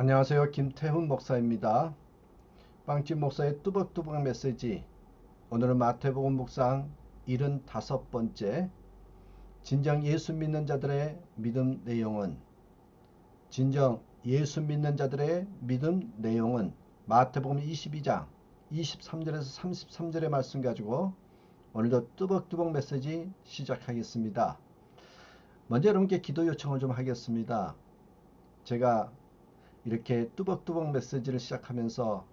안녕하세요. 김태훈 목사입니다. 빵집 목사의 뚜벅뚜벅 메시지. 오늘은 마태복음 묵상 75번째. 진정 예수 믿는 자들의 믿음 내용은 진정 예수 믿는 자들의 믿음 내용은 마태복음 22장 23절에서 33절의 말씀 가지고 오늘도 뚜벅뚜벅 메시지 시작하겠습니다. 먼저 여러분께 기도 요청을 좀 하겠습니다. 제가 이렇게 뚜벅뚜벅 메시지를 시작하면서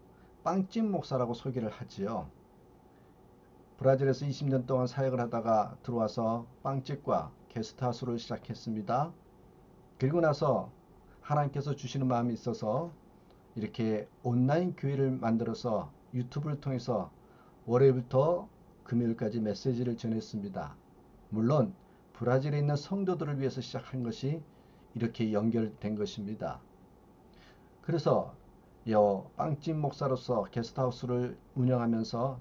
빵집 목사라고 소개를 하지요. 브라질에서 20년 동안 사역을 하다가 들어와서 빵집과 게스트하우스를 시작했습니다. 그리고 나서 하나님께서 주시는 마음이 있어서 이렇게 온라인 교회를 만들어서 유튜브를 통해서 월요일부터 금요일까지 메시지를 전했습니다. 물론 브라질에 있는 성도들을 위해서 시작한 것이 이렇게 연결된 것입니다. 그래서 여 빵집 목사로서 게스트하우스를 운영하면서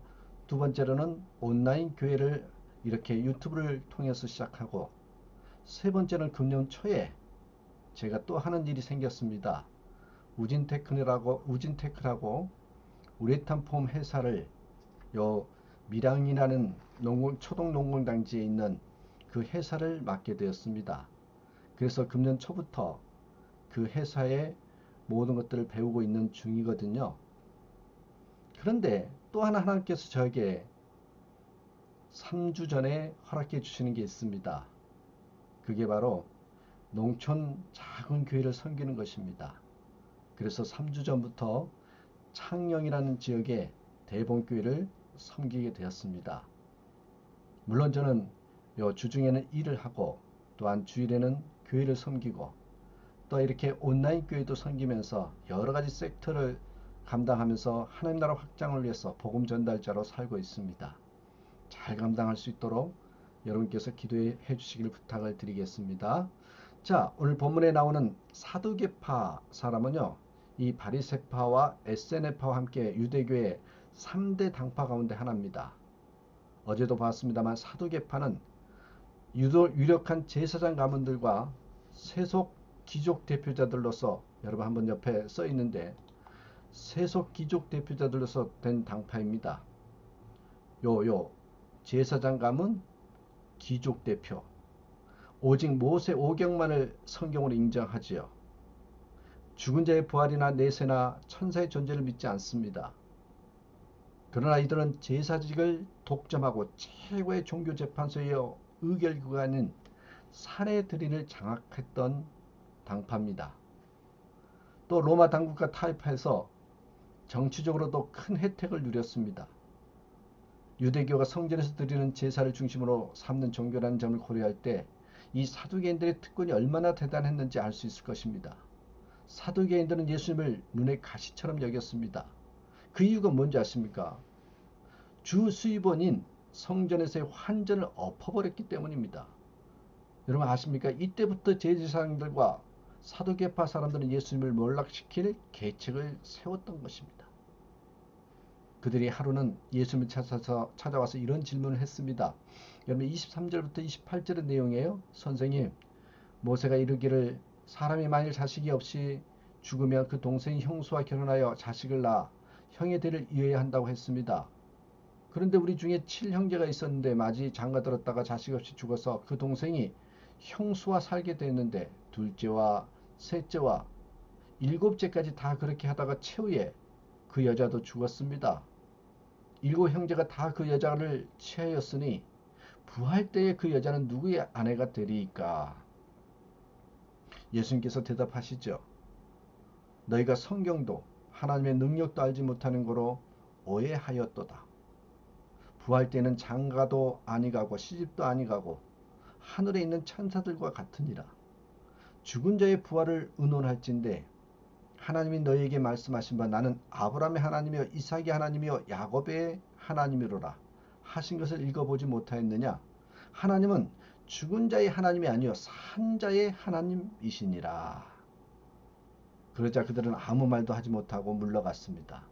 두 번째로는 온라인 교회를 이렇게 유튜브를 통해서 시작하고 세 번째는 금년 초에 제가 또 하는 일이 생겼습니다. 우진테크라고 우진테크라고 우레탄 폼 회사를 요 밀양이라는 농공 초동 농공 단지에 있는 그 회사를 맡게 되었습니다. 그래서 금년 초부터 그 회사의 모든 것들을 배우고 있는 중이거든요. 그런데 또 하나 하나님께서 저에게 3주 전에 허락해 주시는 게 있습니다. 그게 바로 농촌 작은 교회를 섬기는 것입니다. 그래서 3주 전부터 창녕이라는 지역의 대봉교회를 섬기게 되었습니다. 물론 저는 요 주중에는 일을 하고 또한 주일에는 교회를 섬기고 또 이렇게 온라인 교회도 섬기면서 여러 가지 섹터를 감당하면서 하나님 나라 확장을 위해서 복음 전달자로 살고 있습니다. 잘 감당할 수 있도록 여러분께서 기도해 주시길 부탁을 드리겠습니다. 자, 오늘 본문에 나오는 사두개파 사람은요. 이 바리세파와 에세네파와 함께 유대교의 3대 당파 가운데 하나입니다. 어제도 봤습니다만 사두개파는 유도, 유력한 제사장 가문들과 세속 귀족 대표자들로서 여러분 한번 옆에 써 있는데 세속 귀족 대표자들로서 된 당파입니다. 요요 제사장 가문 귀족 대표 오직 모세 오경만을 성경으로 인정하지요. 죽은 자의 부활이나 내세나 천사의 존재를 믿지 않습니다. 그러나 이들은 제사직을 독점하고 최고의 종교재판소의 의결기관인 사례들인을 장악했던 당파입니다. 또 로마 당국과 타협해서 정치적으로도 큰 혜택을 누렸습니다. 유대교가 성전에서 드리는 제사를 중심으로 삼는 종교라는 점을 고려할 때 이 사두개인들의 특권이 얼마나 대단했는지 알 수 있을 것입니다. 사두개인들은 예수님을 눈에 가시처럼 여겼습니다. 그 이유가 뭔지 아십니까? 주 수입원인 성전에서의 환전을 엎어버렸기 때문입니다. 여러분 아십니까? 이때부터 제지사장들과 사두개파 사람들은 예수님을 몰락시킬 계책을 세웠던 것입니다. 그들이 하루는 예수님을 찾아서, 찾아와서 이런 질문을 했습니다. 여러분 23절부터 28절의 내용이에요. 선생님, 모세가 이르기를 사람이 만일 자식이 없이 죽으면 그 동생이 형수와 결혼하여 자식을 낳아 형의 대를 이어야 한다고 했습니다. 그런데 우리 중에 7형제가 있었는데 마지 장가 들었다가 자식 없이 죽어서 그 동생이 형수와 살게 됐는데 둘째와 셋째와 일곱째까지 다 그렇게 하다가 최후에 그 여자도 죽었습니다. 일곱 형제가 다 그 여자를 취하였으니 부활 때에 그 여자는 누구의 아내가 되리까? 예수님께서 대답하시죠. 너희가 성경도 하나님의 능력도 알지 못하는 거로 오해하였도다. 부활 때는 장가도 아니가고 시집도 아니가고 하늘에 있는 천사들과 같으니라. 죽은 자의 부활을 의논할진대 하나님이 너희에게 말씀하신 바 나는 아브라함의 하나님이요 이삭의 하나님이요 야곱의 하나님이로라 하신 것을 읽어보지 못하였느냐? 하나님은 죽은 자의 하나님이 아니요 산 자의 하나님이시니라. 그러자 그들은 아무 말도 하지 못하고 물러갔습니다.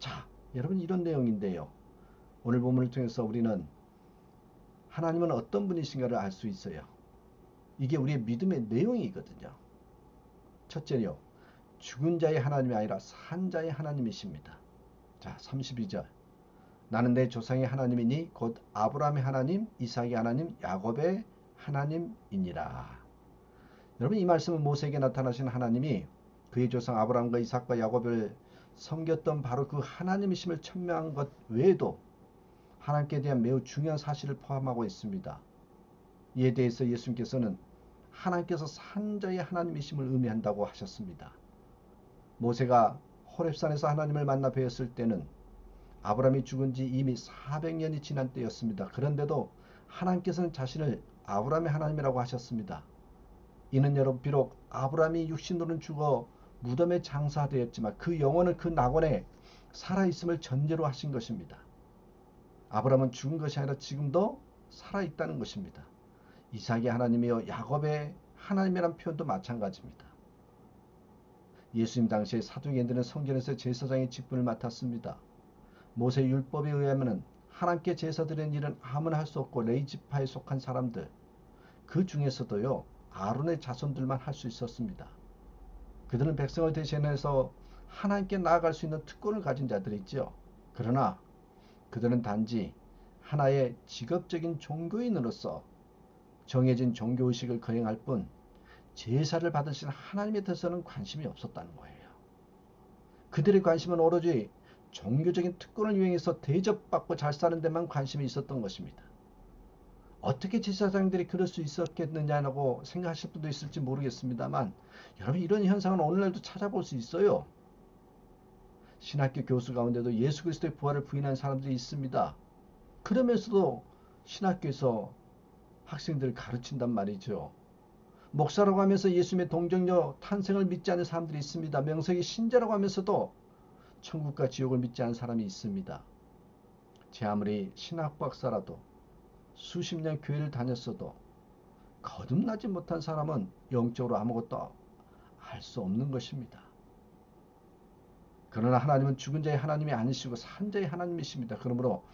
자 여러분 이런 내용인데요. 오늘 본문을 통해서 우리는 하나님은 어떤 분이신가를 알 수 있어요 이게 우리의 믿음의 내용이거든요. 첫째요. 죽은 자의 하나님이 아니라 산 자의 하나님이십니다. 자, 32절. 나는 내 조상의 하나님이니 곧 아브라함의 하나님, 이삭의 하나님, 야곱의 하나님이니라. 여러분 이 말씀은 모세에게 나타나신 하나님이 그의 조상 아브라함과 이삭과 야곱을 섬겼던 바로 그 하나님이심을 천명한 것 외에도 하나님께 대한 매우 중요한 사실을 포함하고 있습니다. 이에 대해서 예수님께서는 하나님께서 산자의 하나님이심을 의미한다고 하셨습니다. 모세가 호렙산에서 하나님을 만나 뵈었을 때는 아브라함이 죽은 지 이미 400년이 지난 때였습니다. 그런데도 하나님께서는 자신을 아브라함의 하나님이라고 하셨습니다. 이는 여러분 비록 아브라함이 육신으로는 죽어 무덤에 장사되었지만 그 영혼은 그 낙원에 살아있음을 전제로 하신 것입니다. 아브라함은 죽은 것이 아니라 지금도 살아있다는 것입니다. 이삭의 하나님이요 야곱의 하나님이란 표현도 마찬가지입니다. 예수님 당시에 사두개인들은 성전에서 제사장의 직분을 맡았습니다. 모세 율법에 의하면 하나님께 제사 드리는 일은 아무나 할 수 없고 레이지파에 속한 사람들 그 중에서도요 아론의 자손들만 할 수 있었습니다. 그들은 백성을 대신해서 하나님께 나아갈 수 있는 특권을 가진 자들이지요. 그러나 그들은 단지 하나의 직업적인 종교인으로서 정해진 종교의식을 거행할 뿐 제사를 받으신 하나님에 대해서는 관심이 없었다는 거예요. 그들의 관심은 오로지 종교적인 특권을 이용해서 대접받고 잘 사는 데만 관심이 있었던 것입니다. 어떻게 제사장들이 그럴 수 있었겠느냐고 생각하실 분도 있을지 모르겠습니다만 여러분 이런 현상은 오늘날도 찾아볼 수 있어요. 신학교 교수 가운데도 예수 그리스도의 부활을 부인한 사람들이 있습니다. 그러면서도 신학교에서 학생들을 가르친단 말이죠. 목사라고 하면서 예수님의 동정녀 탄생을 믿지 않는 사람들이 있습니다. 명색이 신자라고 하면서도 천국과 지옥을 믿지 않는 사람이 있습니다. 제 아무리 신학 박사라도 수십 년 교회를 다녔어도 거듭나지 못한 사람은 영적으로 아무것도 할수 없는 것입니다. 그러나 하나님은 죽은 자의 하나님이 아니시고 산 자의 하나님이십니다. 그러므로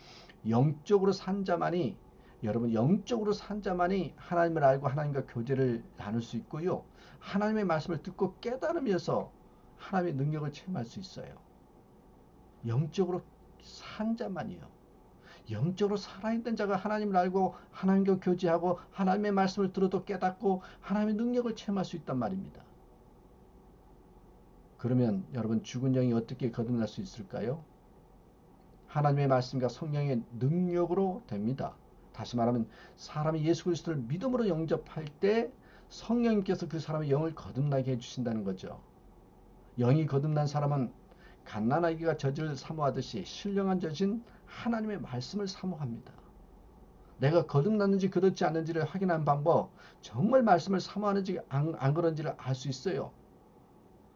영적으로 산 자만이 여러분 영적으로 산 자만이 하나님을 알고 하나님과 교제를 나눌 수 있고요. 하나님의 말씀을 듣고 깨달으면서 하나님의 능력을 체험할 수 있어요. 영적으로 산 자만이요. 영적으로 살아있는 자가 하나님을 알고 하나님과 교제하고 하나님의 말씀을 들어도 깨닫고 하나님의 능력을 체험할 수 있단 말입니다. 그러면 여러분 죽은 영이 어떻게 거듭날 수 있을까요? 하나님의 말씀과 성령의 능력으로 됩니다. 다시 말하면 사람이 예수 그리스도를 믿음으로 영접할 때 성령님께서 그 사람의 영을 거듭나게 해주신다는 거죠. 영이 거듭난 사람은 갓난아기가 젖을 사모하듯이 신령한 젖인 하나님의 말씀을 사모합니다. 내가 거듭났는지 그렇지 않는지를 확인한 방법, 정말 말씀을 사모하는지 안, 안 그런지를 알 수 있어요.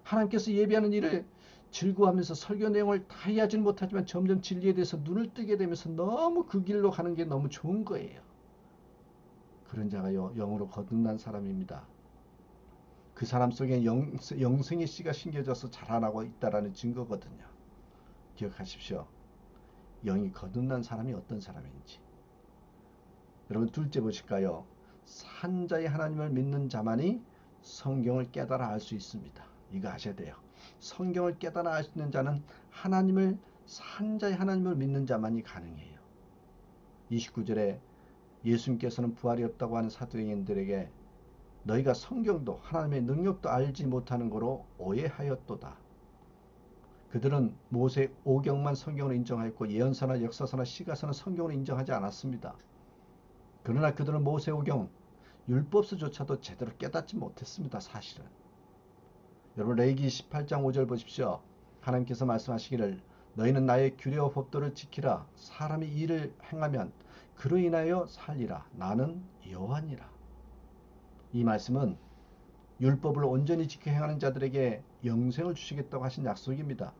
하나님께서 예비하는 일을 즐거워하면서 설교 내용을 다 이해하지는 못하지만 점점 진리에 대해서 눈을 뜨게 되면서 너무 그 길로 가는 게 너무 좋은 거예요. 그런 자가 영으로 거듭난 사람입니다. 그 사람 속에 영, 영생의 씨가 심겨져서 자라나고 있다라는 증거거든요. 기억하십시오. 영이 거듭난 사람이 어떤 사람인지. 여러분 둘째 보실까요? 산자의 하나님을 믿는 자만이 성경을 깨달아 알 수 있습니다. 이거 아셔야 돼요. 성경을 깨달아 있는 자는 하나님을 산자의 하나님을 믿는 자만이 가능해요. 29절에 예수님께서는 부활이 없다고 하는 사도행인들에게 너희가 성경도 하나님의 능력도 알지 못하는 거로 오해하였도다. 그들은 모세 오경만 성경을 인정하였고 예언서나 역사서나 시가서는 성경을 인정하지 않았습니다. 그러나 그들은 모세 오경 율법서조차도 제대로 깨닫지 못했습니다. 사실은. 여러분 레이기 18장 5절 보십시오. 하나님께서 말씀하시기를 너희는 나의 규례와 법도를 지키라. 사람이 일을 행하면 그로 인하여 살리라. 나는 여호와니라. 이 말씀은 율법을 온전히 지켜 행하는 자들에게 영생을 주시겠다고 하신 약속입니다.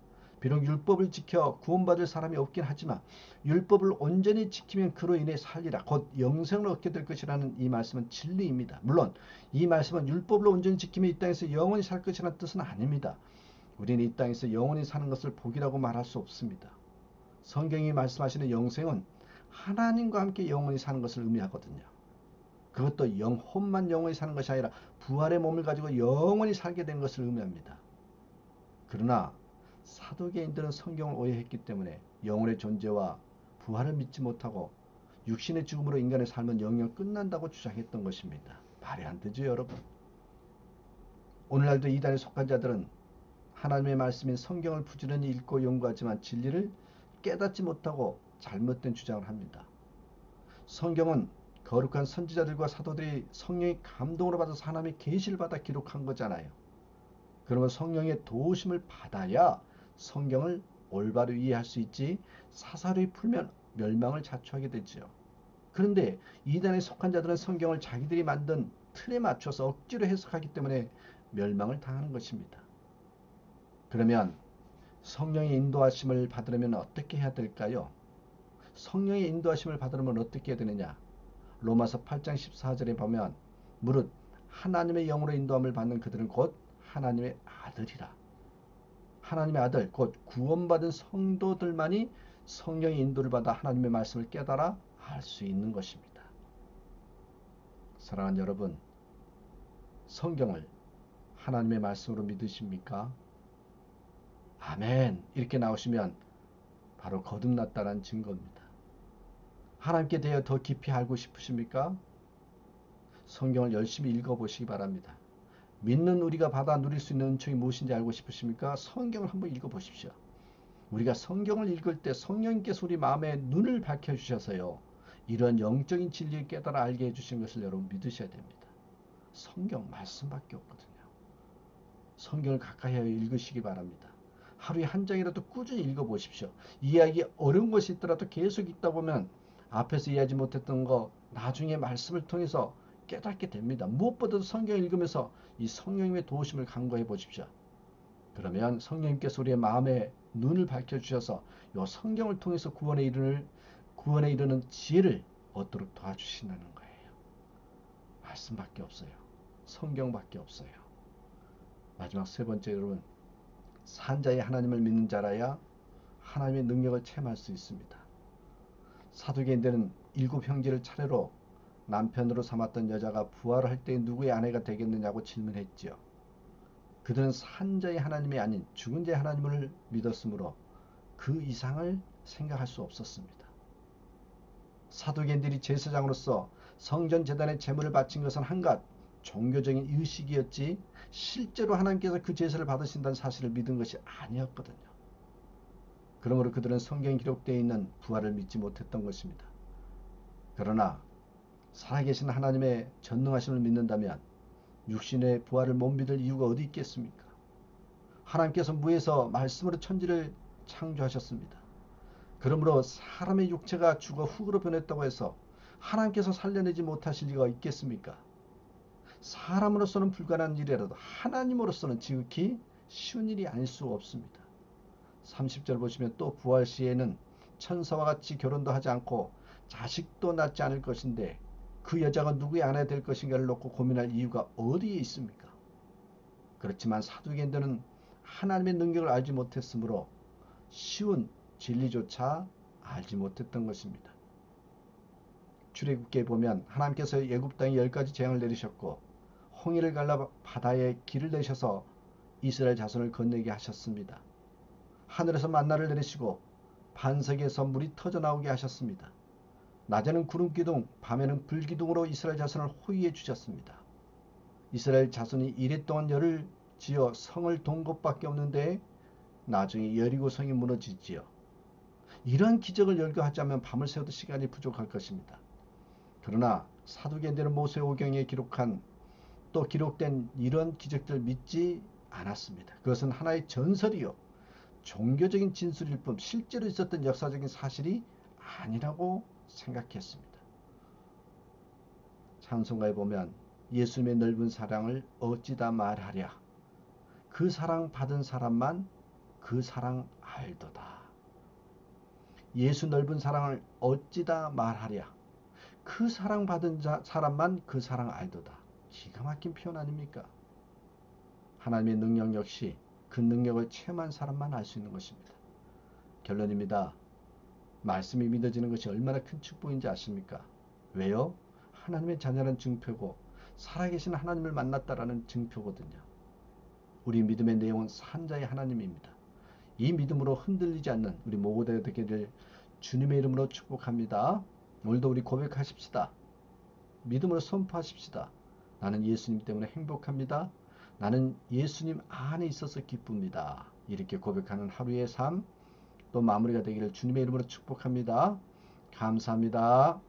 비록 율법을 지켜 구원받을 사람이 없긴 하지만 율법을 온전히 지키면 그로 인해 살리라 곧 영생을 얻게 될 것이라는 이 말씀은 진리입니다. 물론 이 말씀은 율법을 온전히 지키면 이 땅에서 영원히 살 것이라는 뜻은 아닙니다. 우리는 이 땅에서 영원히 사는 것을 복이라고 말할 수 없습니다. 성경이 말씀하시는 영생은 하나님과 함께 영원히 사는 것을 의미하거든요. 그것도 영혼만 영원히 사는 것이 아니라 부활의 몸을 가지고 영원히 살게 된 것을 의미합니다. 그러나 사도계인들은 성경을 오해했기 때문에 영혼의 존재와 부활을 믿지 못하고 육신의 죽음으로 인간의 삶은 영영 끝난다고 주장했던 것입니다. 말이 안 되죠, 여러분. 오늘날도 이단에 속한 자들은 하나님의 말씀인 성경을 부지런히 읽고 연구하지만 진리를 깨닫지 못하고 잘못된 주장을 합니다. 성경은 거룩한 선지자들과 사도들이 성령의 감동으로 받아서 하나님의 계시를 받아 기록한 거잖아요. 그러면 성령의 도우심을 받아야 성경을 올바로 이해할 수 있지 사사로이 풀면 멸망을 자초하게 되지요. 그런데 이단에 속한 자들은 성경을 자기들이 만든 틀에 맞춰서 억지로 해석하기 때문에 멸망을 당하는 것입니다. 그러면 성령의 인도하심을 받으려면 어떻게 해야 될까요? 성령의 인도하심을 받으려면 어떻게 해야 되느냐? 로마서 8장 14절에 보면 무릇 하나님의 영으로 인도함을 받는 그들은 곧 하나님의 아들이라. 하나님의 아들, 곧 구원받은 성도들만이 성령의 인도를 받아 하나님의 말씀을 깨달아 알 수 있는 것입니다. 사랑하는 여러분, 성경을 하나님의 말씀으로 믿으십니까? 아멘. 이렇게 나오시면 바로 거듭났다는 증거입니다. 하나님께 대해 더 깊이 알고 싶으십니까? 성경을 열심히 읽어보시기 바랍니다. 믿는 우리가 받아 누릴 수 있는 은총이 무엇인지 알고 싶으십니까? 성경을 한번 읽어보십시오. 우리가 성경을 읽을 때 성령님께서 우리 마음에 눈을 밝혀주셔서요. 이런 영적인 진리를 깨달아 알게 해주신 것을 여러분 믿으셔야 됩니다. 성경 말씀밖에 없거든요. 성경을 가까이 하여 읽으시기 바랍니다. 하루에 한 장이라도 꾸준히 읽어보십시오. 이해하기 어려운 것이 있더라도 계속 읽다 보면 앞에서 이해하지 못했던 거 나중에 말씀을 통해서 깨닫게 됩니다. 무엇보다도 성경을 읽으면서 이 성령님의 도우심을 간과해 보십시오. 그러면 성령님께서 우리의 마음에 눈을 밝혀주셔서 이 성경을 통해서 구원에 이르는, 구원에 이르는 지혜를 얻도록 도와주신다는 거예요. 말씀밖에 없어요. 성경밖에 없어요. 마지막 세 번째 여러분 산자의 하나님을 믿는 자라야 하나님의 능력을 체험할 수 있습니다. 사도계인들은 일곱 형제를 차례로 남편으로 삼았던 여자가 부활할 때 누구의 아내가 되겠느냐고 질문했지요. 그들은 산자의 하나님이 아닌 죽은 자의 하나님을 믿었으므로 그 이상을 생각할 수 없었습니다. 사도계인들이 제사장으로서 성전 재단의 제물을 바친 것은 한갓 종교적인 의식이었지 실제로 하나님께서 그 제사를 받으신다는 사실을 믿은 것이 아니었거든요. 그러므로 그들은 성경에 기록되어 있는 부활을 믿지 못했던 것입니다. 그러나 살아계신 하나님의 전능하심을 믿는다면 육신의 부활을 못 믿을 이유가 어디 있겠습니까? 하나님께서 무에서 말씀으로 천지를 창조하셨습니다. 그러므로 사람의 육체가 죽어 흙으로 변했다고 해서 하나님께서 살려내지 못하실 리가 있겠습니까? 사람으로서는 불가능한 일이라도 하나님으로서는 지극히 쉬운 일이 아닐 수 없습니다. 30절 보시면 또 부활 시에는 천사와 같이 결혼도 하지 않고 자식도 낳지 않을 것인데 그 여자가 누구의 아내 될 것인가를 놓고 고민할 이유가 어디에 있습니까? 그렇지만 사두개인들은 하나님의 능력을 알지 못했으므로 쉬운 진리조차 알지 못했던 것입니다. 출애굽기에 보면 하나님께서 예굽 땅에 열 가지 재앙을 내리셨고 홍해를 갈라 바다에 길을 내셔서 이스라엘 자손을 건너게 하셨습니다. 하늘에서 만나를 내리시고 반석에서 물이 터져 나오게 하셨습니다. 낮에는 구름 기둥, 밤에는 불 기둥으로 이스라엘 자손을 호위해 주셨습니다. 이스라엘 자손이 이랫동안 열을 지어 성을 돈 것밖에 없는데 나중에 여리고 성이 무너지지요. 이러한 기적을 열거하자면 밤을 새워도 시간이 부족할 것입니다. 그러나 사도계인들은 모세 오경에 기록한 또 기록된 이런 기적들 믿지 않았습니다. 그것은 하나의 전설이요. 종교적인 진술일 뿐 실제로 있었던 역사적인 사실이 아니라고 생각했습니다. 찬송가에 보면 예수님의 넓은 사랑을 어찌다 말하랴. 그 사랑 받은 사람만 그 사랑 알도다. 예수 넓은 사랑을 어찌다 말하랴. 그 사랑 받은 자, 사람만 그 사랑 알도다. 기가 막힌 표현 아닙니까? 하나님의 능력 역시 그 능력을 체험한 사람만 알 수 있는 것입니다. 결론입니다. 말씀이 믿어지는 것이 얼마나 큰 축복인지 아십니까? 왜요? 하나님의 자녀는 증표고 살아계신 하나님을 만났다라는 증표거든요. 우리 믿음의 내용은 산자의 하나님입니다. 이 믿음으로 흔들리지 않는 우리 모두가 되기를 주님의 이름으로 축복합니다. 오늘도 우리 고백하십시다. 믿음으로 선포하십시다. 나는 예수님 때문에 행복합니다. 나는 예수님 안에 있어서 기쁩니다. 이렇게 고백하는 하루의 삶 또 마무리가 되기를 주님의 이름으로 축복합니다. 감사합니다.